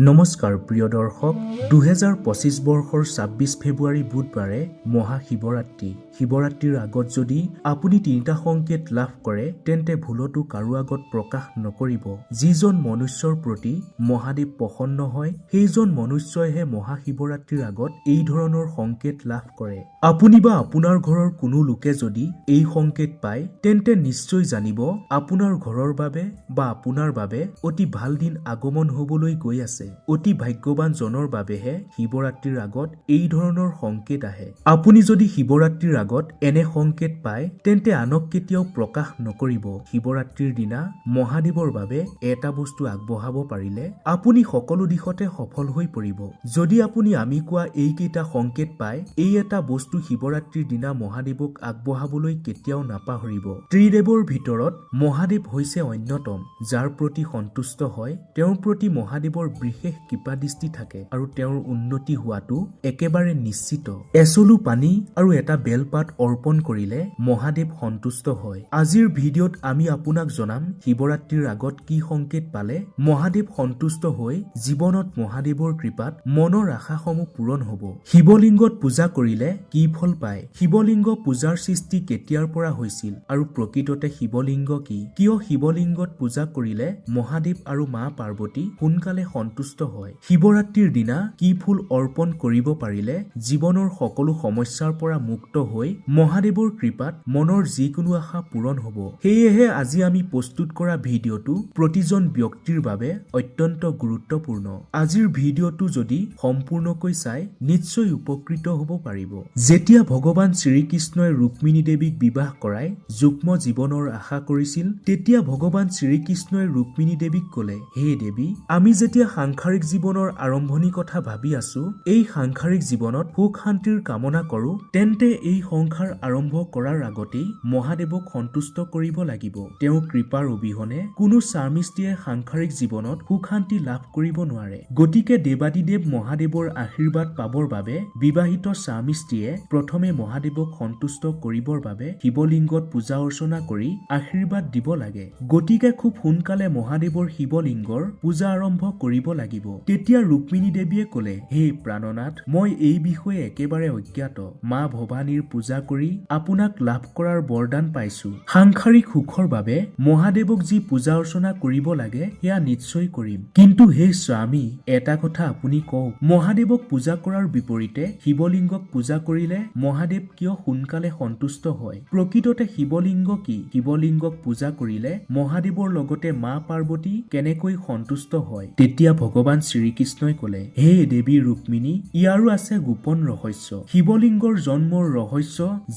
নমস্কাৰ প্ৰিয় দৰ্শক। দুহেজাৰ পঁচিছ বৰ্ষৰ ছাব্বিছ ফেব্ৰুৱাৰী বুধবাৰে মহাশিৱৰাত্ৰি। শিৱৰাত্ৰিৰ আগত যদি আপুনি তিনিটা সংকেত লাভ কৰে তেন্তে ভুলতো কাৰো আগত প্ৰকাশ নকৰিব। যিজন মনুষ্যৰ প্ৰতি মহাদেৱ প্ৰসন্ন হয় সেইজন মনুষ্যইহে মহাশিৱৰাত্ৰিৰ আগত এই ধৰণৰ সংকেত লাভ কৰে। আপুনি বা আপোনাৰ ঘৰৰ কোনো লোকে যদি এই সংকেত পায় তেন্তে নিশ্চয় জানিব আপোনাৰ ঘৰৰ বাবে বা আপোনাৰ বাবে অতি ভাল দিন আগমন হবলৈ গৈ আছে। অতি ভাগ্যৱান জনৰ বাবেহে শিৱৰাত্ৰিৰ আগত এই ধৰণৰ সংকেত আহে। আপুনি যদি শিৱৰাত্ৰিৰ আগত এনে সংকেত পায় তেন্তে আনক কেতিয়াও প্ৰকাশ নকৰিব। শিৱৰাত্ৰিৰ দিনা মহাদেৱৰ বাবে এটা বস্তু আগবঢ়াব পাৰিলে আপুনি সকলো দিশতে সফল হৈ পৰিব। যদি আপুনি আমি কোৱা এইকেইটা সংকেত পায় এই এটা বস্তু শিৱৰাত্ৰিৰ দিনা মহাদেৱক আগবঢ়াবলৈ কেতিয়াও নাপাহৰিব। ত্ৰিদেৱৰ ভিতৰত মহাদেৱ হৈছে অন্যতম যাৰ প্ৰতি সন্তুষ্ট হয় তেওঁৰ প্ৰতি মহাদেৱৰ বিশেষ কৃপাদৃষ্টি থাকে আৰু তেওঁৰ উন্নতি হোৱাটো একেবাৰে নিশ্চিত। এচলু পানী আৰু এটা বেলপাত অৰ্পণ কৰিলে মহাদেৱ সন্তুষ্ট হয়। আজিৰ ভিডিঅ'ত আমি আপোনাক জনাম শিৱৰাত্ৰিৰ আগত কি সংকেত পালে মহাদেৱ সন্তুষ্ট হৈ জীৱনত মহাদেৱৰ কৃপাত মনৰ আশাসমূহ পূৰণ হ'ব। শিৱলিংগত পূজা কৰিলে কি ফল পায়? শিৱলিংগ পূজাৰ সৃষ্টি কেতিয়াৰ পৰা হৈছিল আৰু প্ৰকৃততে শিৱলিংগ কি? কিয় শিৱলিংগত পূজা কৰিলে মহাদেৱ আৰু মা পাৰ্বতী সোনকালে সন্তুষ্ট হয়? শিৱৰাত্ৰিৰ দিনা কি ফুল অৰ্পণ কৰিব পাৰিলে জীৱনৰ সকলো সমস্যাৰ পৰা মুক্ত হৈ মহাদেৱৰ কৃপাত মনৰ যিকোনো আশা পূৰণ হ'ব। সেয়েহে আজি আমি প্ৰস্তুত কৰা ভিডিঅ'টো প্ৰতিজন ব্যক্তিৰ বাবে অত্যন্ত গুৰুত্বপূৰ্ণ। আজিৰ ভিডিঅ'টো যদি সম্পূৰ্ণকৈ চাই নিশ্চয় উপকৃত হ'ব পাৰিব। যেতিয়া ভগৱান শ্ৰীকৃষ্ণই ৰুক্মিণী দেৱীক বিবাহ কৰাই যুগ্ম জীৱনৰ আশা কৰিছিল তেতিয়া ভগৱান শ্ৰীকৃষ্ণই ৰুক্মিণী দেৱীক ক'লে হে দেৱী আমি যেতিয়া সাংসাৰিক জীৱনৰ আৰম্ভণি কথা ভাবি আছো এই সাংসাৰিক জীৱনত সুখ শান্তিৰ কামনা কৰো তেন্তে এই সংসাৰ আৰম্ভ কৰাৰ আগতেই মহাদেৱক সন্তুষ্ট কৰিব লাগিব। তেওঁৰ কৃপাৰ অবিহনে কোনো স্বামীস্ত্ৰীয়ে সাংসাৰিক জীৱনত সুখ শান্তি লাভ কৰিব নোৱাৰে। গতিকে দেৱাদিদেৱ মহাদেৱৰ আশীৰ্বাদ পাবৰ বাবে বিবাহিত স্ত্ৰীয়ে প্ৰথমে মহাদেৱক সন্তুষ্ট কৰিবৰ বাবে শিৱলিংগত পূজা অৰ্চনা কৰি আশীৰ্বাদ দিব লাগে। গতিকে খুব সোনকালে মহাদেৱৰ শিৱলিংগৰ পূজা আৰম্ভ কৰিব লাগিব। তেতিয়া ৰুক্মিণী দেৱীয়ে ক'লে হে প্ৰাণনাথ মই এই বিষয়ে একেবাৰে অজ্ঞাত। মা ভৱানীৰ কৰি আপোনাক লাভ কৰাৰ বৰদান পাইছো। সাংসাৰিক সুখৰ বাবে মহাদেৱক যি পূজা অৰ্চনা কৰিব লাগে সেয়া নিশ্চয় কৰিম। কিন্তু হে স্বামী এটা কথা আপুনি কওক মহাদেৱক পূজা কৰাৰ বিপৰীতে শিৱলিংগক পূজা কৰিলে মহাদেৱ কিয় সোনকালে সন্তুষ্ট হয়? প্ৰকৃততে শিৱলিংগ কি? শিৱলিংগক পূজা কৰিলে মহাদেৱৰ লগতে মা পাৰ্বতী কেনেকৈ সন্তুষ্ট হয়? তেতিয়া ভগৱান শ্ৰীকৃষ্ণই ক'লে হে দেৱী ৰুক্মিণী ইয়াৰো আছে গোপন ৰহস্য। শিৱলিংগৰ জন্মৰ ৰহস্য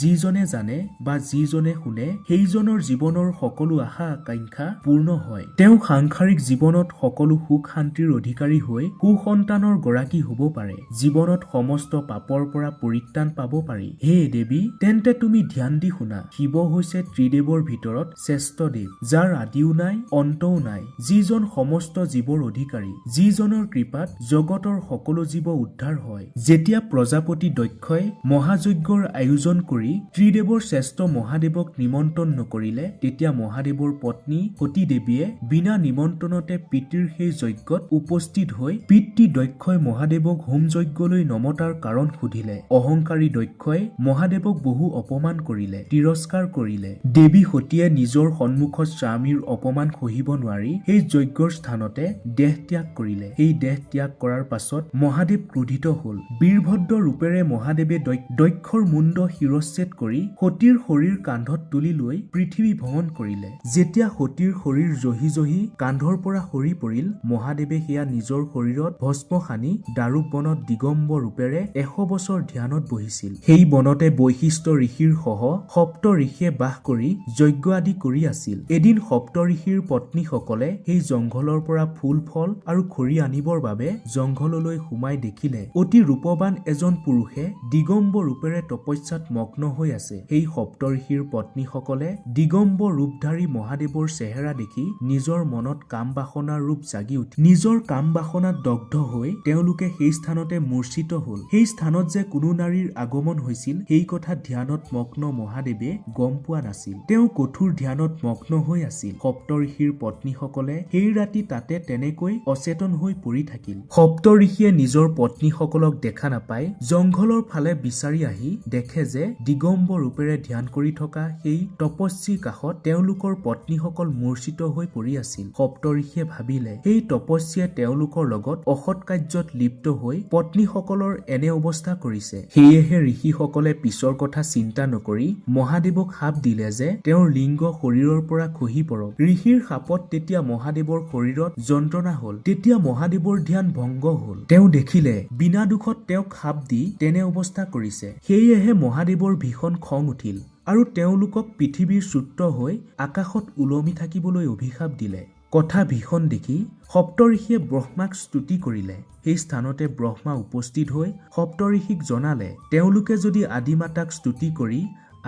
যিজনে জানে বা যিজনে শুনে সেইজনৰ জীৱনৰ সকলো আশা আকাংক্ষা পূৰ্ণ হয়। তেওঁ সাংসাৰিক জীৱনত সকলো সুখ শান্তিৰ অধিকাৰী হৈ সুসন্তানৰ গৰাকী হ'ব পাৰে। জীৱনত সমস্ত পাপৰ পৰা পৰিত্ৰাণ পাব পাৰি। হে দেৱী তেন্তে তুমি ধ্যান দি শুনা শিৱ হৈছে ত্ৰিদেৱৰ ভিতৰত শ্ৰেষ্ঠ দেৱ যাৰ আদিও নাই অন্তও নাই। যিজন সমস্ত জীৱৰ অধিকাৰী যিজনৰ কৃপাত জগতৰ সকলো জীৱ উদ্ধাৰ হয়। যেতিয়া প্ৰজাপতি দক্ষই মহাযজ্ঞৰ আয়োজন কৰি ত্ৰিদেৱৰ শ্ৰেষ্ঠ মহাদেৱক নিমন্ত্ৰণ নকৰিলে তেতিয়া মহাদেৱৰ পত্নী সতী দেৱীয়ে বিনা নিমন্ত্ৰণতে পিতৃৰ সেই যজ্ঞত উপস্থিত হৈ পিতৃ দক্ষই মহাদেৱক হোম যজ্ঞলৈ নমতাৰ কাৰণ সুধিলে। অহংকাৰী দক্ষই মহাদেৱক বহু অপমান কৰিলে তিৰস্কাৰ কৰিলে। দেৱী সতীয়ে নিজৰ সন্মুখত স্বামীৰ অপমান সহিব নোৱাৰি সেই যজ্ঞৰ স্থানতে দেহ ত্যাগ কৰিলে। সেই দেহ ত্যাগ কৰাৰ পাছত মহাদেৱ ক্ৰোধিত হল। বীৰভদ্ৰ ৰূপেৰে মহাদেৱে দক্ষ- দক্ষৰ মুণ্ড শিৰচ্ছেদ কৰি সতীৰ শৰীৰ কান্ধত তুলি লৈ পৃথিৱী ভ্ৰমণ কৰিলে। যেতিয়া সতীৰ শৰীৰ জহি জহি কান্ধৰ পৰা সৰি পৰিল মহাদেৱে সেয়া নিজৰ শৰীৰত ভস্ম সানি দাৰুক বনত দিগম্বৰ ৰূপেৰে এশ বছৰ ধ্যানত বহিছিল। সেই বনতে বৈশিষ্ট্য ঋষিৰ সহ সপ্ত ঋষিয়ে বাস কৰি যজ্ঞ আদি কৰি আছিল। এদিন সপ্ত ঋষিৰ পত্নীসকলে সেই জংঘলৰ পৰা ফুল ফল আৰু খৰি আনিবৰ বাবে জংঘললৈ সোমাই দেখিলে অতি ৰূপৱান এজন পুৰুষে দিগম্বৰ ৰূপেৰে তপস্যা তপস্যাত মগ্ন হৈ আছে। সেই সপ্তঋষিৰ পত্নীসকলে দিগম্বৰ ৰূপধাৰী মহাদেৱৰ চেহেৰা দেখি নিজৰ মনত কাম বাসনাৰ ৰূপ জাগি উঠি নিজৰ কাম বাসনাত দগ্ধ হৈ তেওঁলোকে সেই স্থানতে মূৰ্ছিত হল। সেই স্থানত যে কোনো নাৰীৰ আগমন হৈছিল সেই কথা ধ্যানত মগ্ন মহাদেৱে গম পোৱা নাছিল। তেওঁ কঠোৰ ধ্যানত মগ্ন হৈ আছিল। সপ্তঋষিৰ পত্নীসকলে সেই ৰাতি তাতে তেনেকৈ অচেতন হৈ পৰি থাকিল। সপ্তঋষিয়ে নিজৰ পত্নীসকলক দেখা নাপাই জংঘলৰ ফালে বিচাৰি আহি দেখে যে দিগম্বৰ ৰূপেৰে ধ্যান কৰি থকা সেই তপস্বীৰ কাষত তেওঁলোকৰ পত্নীসকল মূৰ্ছিত হৈ পৰি আছিল। সপ্তঋষিয়ে ভাবিলে সেই তপস্বীয়ে তেওঁলোকৰ লগত অসৎ কাৰ্যত লিপ্ত হৈ পত্নীসকলৰ এনে অৱস্থা কৰিছে। সেয়েহে ঋষিসকলে পিছৰ কথা চিন্তা নকৰি মহাদেৱক শাপ দিলে যে তেওঁৰ লিংগ শৰীৰৰ পৰা খহি পৰক। ঋষিৰ শাপত তেতিয়া মহাদেৱৰ শৰীৰত যন্ত্ৰণা হল। তেতিয়া মহাদেৱৰ ধ্যান ভংগ হল। তেওঁ দেখিলে বিনা দুখত তেওঁক শাপ দি তেনে অৱস্থা কৰিছে। সেয়েহে মহাদেৱৰ ভীষণ খং উঠিল আৰু তেওঁলোকক পৃথিৱীৰ চূত্ৰ হৈ আকাশত ওলমি থাকিবলৈ অভিশাপ দিলে। কথা ভীষণ দেখি সপ্তঋষিয়ে ব্ৰহ্মাক স্তুতি কৰিলে। সেই স্থানতে ব্ৰহ্মা উপস্থিত হৈ সপ্তঋষিক জনালে তেওঁলোকে যদি আদিমাতাক স্তুতি কৰি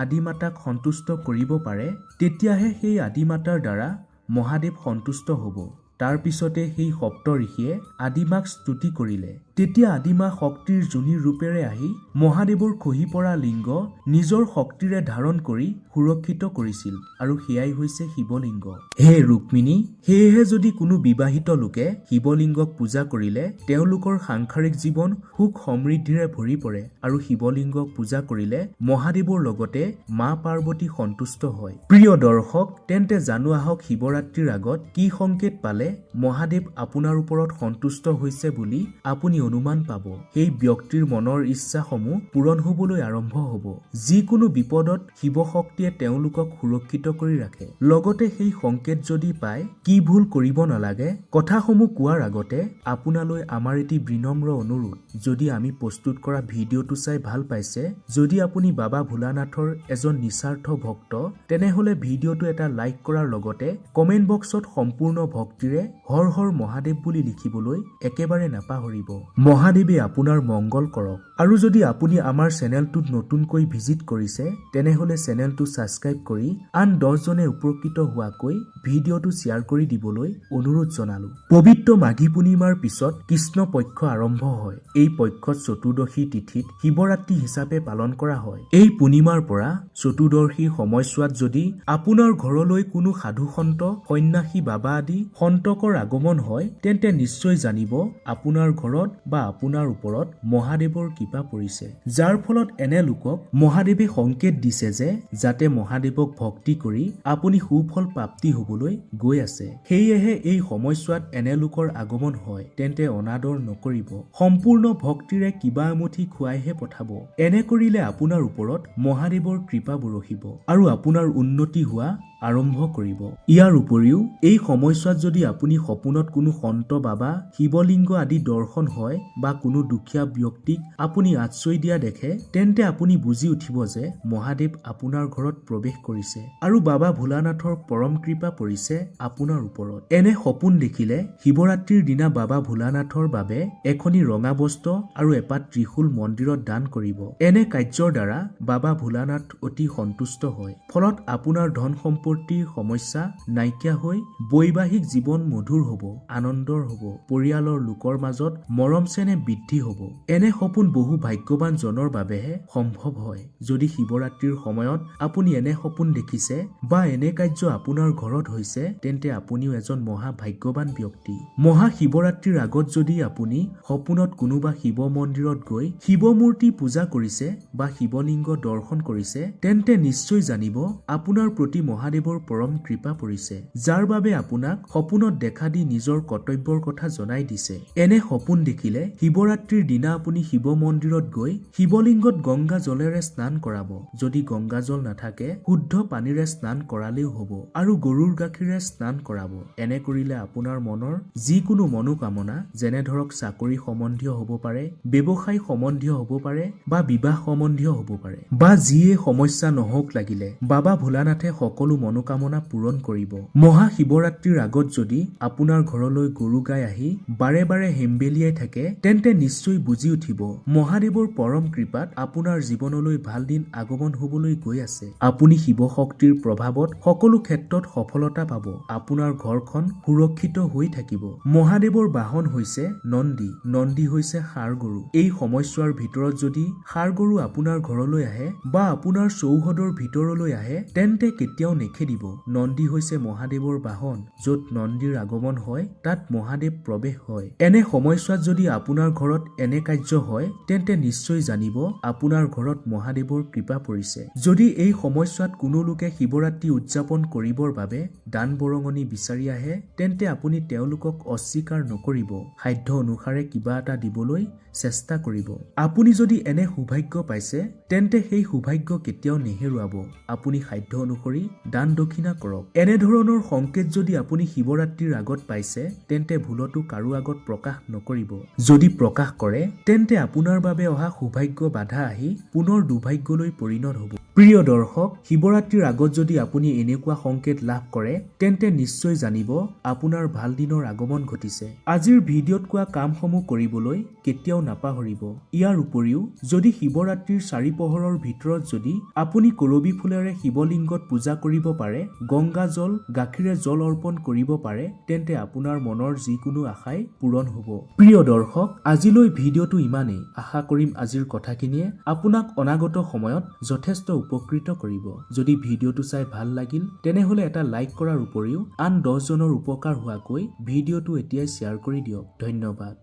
আদিমাতাক সন্তুষ্ট কৰিব পাৰে তেতিয়াহে সেই আদিমাতাৰ দ্বাৰা মহাদেৱ সন্তুষ্ট হ'ব। তাৰ পিছতে সেই সপ্তঋষিয়ে আদিমাক স্তুতি কৰিলে। তেতিয়া আদিমা শক্তিৰ যোনি ৰূপেৰে আহি মহাদেৱৰ খহি পৰা লিংগ নিজৰ শক্তিৰে ধাৰণ কৰি সুৰক্ষিত কৰিছিল আৰু সেয়াই হৈছে শিৱলিংগ। হে ৰুক্মিণী সেয়েহে যদি কোনো বিবাহিত লোকে শিৱলিংগক পূজা কৰিলে তেওঁলোকৰ সাংসাৰিক জীৱন সুখ সমৃদ্ধিৰে ভৰি পৰে আৰু শিৱলিংগক পূজা কৰিলে মহাদেৱৰ লগতে মা পাৰ্বতী সন্তুষ্ট হয়। প্ৰিয় দৰ্শক তেন্তে জানো আহক শিৱৰাত্ৰিৰ আগত কি সংকেত পালে মহাদেৱ আপোনাৰ ওপৰত সন্তুষ্ট হৈছে বুলি আপুনি অনুমান পাব। সেই ব্যক্তিৰ মনৰ ইচ্ছাসমূহ পূৰণ হবলৈ আৰম্ভ হ'ব। যিকোনো বিপদত শিৱ শক্তিয়ে তেওঁলোকক সুৰক্ষিত কৰি ৰাখে। লগতে সেই সংকেত যদি পায় কি ভুল কৰিব নালাগে? কথাসমূহ কোৱাৰ আগতে আপোনালৈ আমাৰ এটি বিনম্ৰ অনুৰোধ। যদি আমি প্ৰস্তুত কৰা ভিডিঅ'টো চাই ভাল পাইছে যদি আপুনি বাবা ভোলানাথৰ এজন নিস্বাৰ্থ ভক্ত তেনেহলে ভিডিঅ'টো এটা লাইক কৰাৰ লগতে কমেণ্ট বক্সত সম্পূৰ্ণ ভক্তিৰে হৰ হৰ মহাদেৱ বুলি লিখিবলৈ একেবাৰে নাপাহৰিব। মহাদেৱে আপোনাৰ মংগল কৰক। আৰু যদি আপুনি আমাৰ চেনেলটোত নতুনকৈ ভিজিট কৰিছে তেনেহলে চেনেলটো ছাবস্ক্ৰাইব কৰি আন দহজনে উপকৃত হোৱাকৈ ভিডিঅ'টো শ্বেয়াৰ কৰি দিবলৈ অনুৰোধ জনালো। পবিত্ৰ মাঘী পূৰ্ণিমাৰ পিছত কৃষ্ণ পক্ষ আৰম্ভ হয়। এই পক্ষত চতুৰ্দশী তিথিত শিৱৰাত্ৰি হিচাপে পালন কৰা হয়। এই পূৰ্ণিমাৰ পৰা চতুৰ্দশীৰ সময়ছোৱাত যদি আপোনাৰ ঘৰলৈ কোনো সাধু সন্ত সন্যাসী বাবা আদি সন্তকৰ আগমন হয় তেন্তে নিশ্চয় জানিব আপোনাৰ ঘৰত বা আপোনাৰ ওপৰত মহাদেৱৰ কৃপা পৰিছে। যাৰ ফলত এনে লোকক মহাদেৱে সংকেত দিছে যে যাতে মহাদেৱক ভক্তি কৰি আপুনি সুফল প্ৰাপ্তি হবলৈ গৈ আছে। সেয়েহে এই সময়ছোৱাত এনে লোকৰ আগমন হয় তেন্তে অনাদৰ নকৰিব। সম্পূৰ্ণ ভক্তিৰে কিবা এমুঠি খুৱাইহে পঠাব। এনে কৰিলে আপোনাৰ ওপৰত মহাদেৱৰ কৃপা বৰষিব আৰু আপোনাৰ উন্নতি হোৱা আৰম্ভ কৰিব। ইয়াৰ উপৰিও এই সময়ছোৱাত যদি আপুনি সপোনত কোনো সন্ত বাবা শিৱলিংগ আদি দৰ্শন হয় বা কোনো দুখীয়া ব্যক্তিক আপুনি আশ্ৰয় দিয়া দেখে তেন্তে আপুনি বুজি উঠিব যে মহাদেৱ আপোনাৰ ঘৰত প্ৰৱেশ কৰিছে আৰু বাবা ভোলানাথৰ পৰম কৃপা পৰিছে আপোনাৰ ওপৰত। এনে সপোন দেখিলে শিৱৰাত্ৰিৰ দিনা বাবা ভোলানাথৰ বাবে এখনি ৰঙা বস্ত্ৰ আৰু এপাত ত্ৰিশূল মন্দিৰত দান কৰিব। এনে কাৰ্যৰ দ্বাৰা বাবা ভোলানাথ অতি সন্তুষ্ট হয়। ফলত আপোনাৰ ধন সম্পত্তিৰ সমস্যা নাইকিয়া হৈ বৈবাহিক জীৱন মধুৰ হ'ব আনন্দৰ হ'ব পৰিয়ালৰ লোকৰ মাজত মৰম চেনেহ বৃদ্ধি হ'ব। এনে সপোন বহু ভাগ্যৱান জনৰ বাবেহে সম্ভৱ হয়। যদি শিৱৰাত্ৰিৰ সময়ত আপুনি এনে সপোন দেখিছে বা এনে কাৰ্য আপোনাৰ ঘৰত হৈছে তেন্তে আপুনিও এজন মহা ভাগ্যৱান ব্যক্তি। মহা শিৱৰাত্ৰিৰ আগত যদি আপুনি সপোনত কোনোবা শিৱ মন্দিৰত গৈ শিৱ মূৰ্তি পূজা কৰিছে বা শিৱলিংগ দৰ্শন কৰিছে তেন্তে নিশ্চয় জানিব আপোনাৰ প্ৰতি মহাদেৱৰ পৰম কৃপা পৰিছে যাৰ বাবে আপোনাক সপোনত দেখা দি নিজৰ কৰ্তব্যৰ কথা জনাই দিছে। এনে সপোন দেখিলে শিৱৰাত্ৰিৰ দিনা আপুনি শিৱ মন্দিৰত গৈ শিৱলিংগত গংগা জলেৰে স্নান কৰাব। যদি গংগা জল নাথাকে শুদ্ধ পানীৰে স্নান কৰালেও হ'ব আৰু গৰুৰ গাখীৰে স্নান কৰাব। এনে কৰিলে আপোনাৰ মনৰ যিকোনো মনোকামনা যেনে ধৰক চাকৰি সম্বন্ধীয় হ'ব পাৰে ব্যৱসায় সম্বন্ধীয় হ'ব পাৰে বা বিবাহ সম্বন্ধীয় হ'ব পাৰে বা যিয়ে সমস্যা নহওক লাগিলে বাবা ভোলানাথে সকলো মনোকামনা পূৰণ কৰিব। মহা শিৱৰাত্ৰিৰ আগত যদি আপোনাৰ ঘৰলৈ গৰু গাই আহি বাৰে বাৰে হেম্বেলিয়াই থাকে তেন্তে নিশ্চয় বুজি উঠিব। মহাদেৱৰ পৰম কৃপাত আপোনাৰ জীৱনলৈ ভাল দিন আগমন হবলৈ গৈ আছে। আপুনি শিৱ শক্তিৰ প্ৰভাৱত সকলো ক্ষেত্ৰত সফলতা পাব। আপোনাৰ ঘৰখন সুৰক্ষিত হৈ থাকিব। মহাদেৱৰ বাহন হৈছে নন্দী। নন্দী হৈছে ষাঁড় গৰু। এই সময়ছোৱাৰ ভিতৰত যদি ষাঁড় গৰু আপোনাৰ ঘৰলৈ আহে বা আপোনাৰ চৌহদৰ ভিতৰলৈ আহে তেন্তে কেতিয়াও নেখেদিব। নন্দী হৈছে মহাদেৱৰ বাহন। য'ত নন্দীৰ আগমন হয় তাত মহাদেৱ প্ৰৱেশ হয়। এনে সময়ছোৱাত যদি আপোনাৰ ঘৰত এনে কাৰ্য হয় তেন্তে নিশ্চয় জানিব আপোনাৰ ঘৰত মহাদেৱৰ কৃপা পৰিছে। যদি এই সময়ছোৱাত কোনো লোকে শিৱৰাত্ৰি উদযাপন কৰিবৰ বাবে দান বৰঙণি বিচাৰি আহে তেন্তে আপুনি তেওঁলোকক অস্বীকাৰ নকৰিব। সাধ্য অনুসাৰে কিবা এটা দিবলৈ চেষ্টা কৰিব। আপুনি যদি এনে সৌভাগ্য পাইছে তেন্তে সেই সৌভাগ্য কেতিয়াও নেহেৰুৱাব। আপুনি সাধ্য অনুসৰি দান দক্ষিণা কৰক। এনেধৰণৰ সংকেত যদি আপুনি শিৱৰাত্ৰিৰ আগত পাইছে তেন্তে ভুলতো কাৰো আগত প্ৰকাশ নকৰিব। যদি প্ৰকাশ কৰে তেন্তে আপোনাৰ বাবে অহা সৌভাগ্য বাধা আহি পুনৰ দুৰ্ভাগ্যলৈ পৰিণত হ'ব। প্ৰিয় দৰ্শক শিৱৰাত্ৰিৰ আগত যদি আপুনি এনেকুৱা সংকেত লাভ কৰে তেন্তে নিশ্চয় জানিব আপোনাৰ ভাল দিনৰ আগমন ঘটিছে। আজিৰ ভিডিঅ'ত কোৱা কামসমূহ কৰিবলৈ কেতিয়াও নাপাহৰিব। ইয়াৰ উপৰিও যদি শিৱৰাত্ৰিৰ চাৰি পোহৰৰ ভিতৰত যদি আপুনি কৰবী ফুলেৰে শিৱলিংগত পূজা কৰিব পাৰে গংগা জল গাখীৰে জল অৰ্পণ কৰিব পাৰে তেন্তে আপোনাৰ মনৰ যিকোনো আশাই পূৰণ হ'ব। প্ৰিয় দৰ্শক আজিলৈ ভিডিঅ'টো ইমানেই। আশা কৰিম আজিৰ কথাখিনিয়ে আপোনাক অনাগত সময়ত যথেষ্ট উপকৃত কৰিব। যদি ভিডিঅ'টো চাই ভাল লাগিল তেনেহলে এটা লাইক কৰাৰ উপৰিও আন দহজনৰ উপকাৰ হোৱাকৈ ভিডিঅ'টো এতিয়াই শ্বেয়াৰ কৰি দিয়ক। ধন্যবাদ।